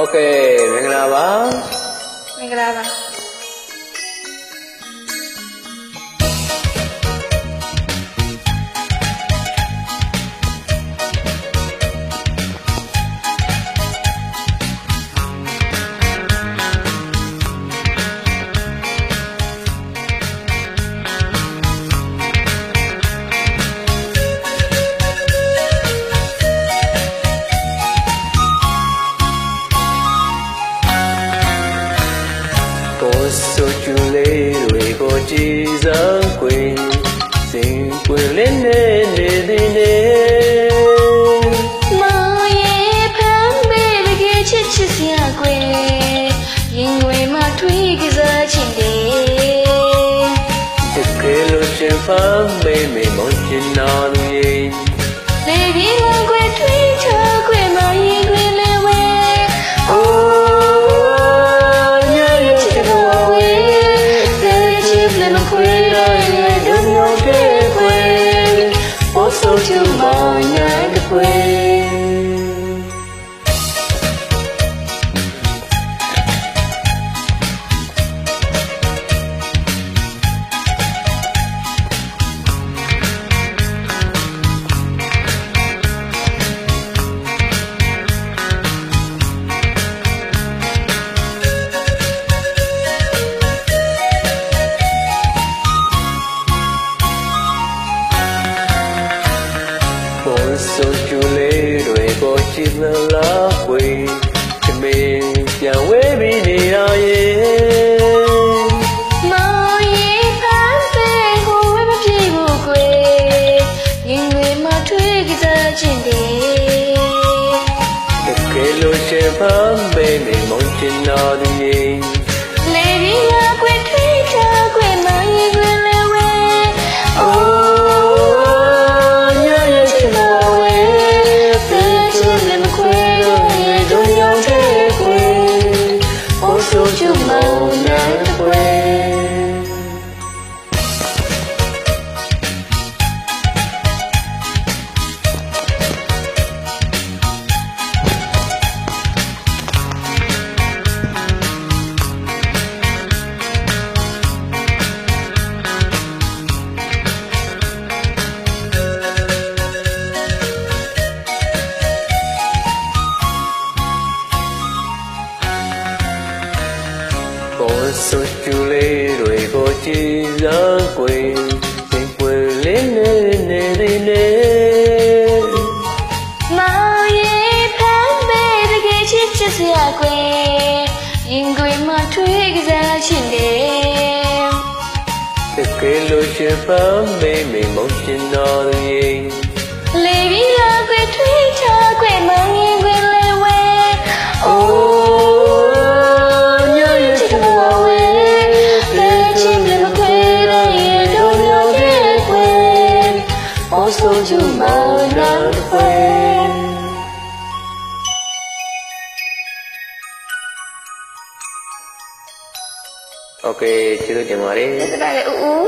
ဟုတ်ကဲ့မင်္ဂလာပါမင်္ဂလာပါ ကိုဆိုကျူလေးတွေကိုကြည်စမ်းခွင်စင်ပွင့်လင်းနေနေသည်နေမောင်ရဲ့ဖမ်းမေတကယ်ချစ်ချစ်စရာကွယ်ရင်ွယ်မှာထွေးကစားချင်တယ်တကယ်လို့ရှင်ဖမ်းမေမေမောင်ချင်နာ တွေကိုကြည်မလားခွေချမင်းပြန်ဝဲပြီးနေရရဲ့မောင်ရဲ့ဖမ်းပဲဟိုဝဲမပြေဘူးကွယ်ရင်ွယ်မှာထွေးကစားချင်တယ်တကယ်လို့ရှင်ဖမ်းမေမေမောင်ချင်နာသူရ ကိုဆိုကျူလေးတွေကိုကြည်စမ်းခွေစင်ပွင့်လင်းနေနေသည်နေမောင်ရဲ့ဖမ်းပဲတကယ်ချစ်ချစ်စရာကွယ်ရင်ကွယ်မှာထွေးကစားချင်တယ်တကယ်လို့ရှင်ဖမ်းမေမေမောင်ချင်တော်သူရ ပေါ်ဆိုချူမောင်ညာတကွယ် โอเคကျေးဇူးတင်ပါတယ် တကယ်လေဦးဦး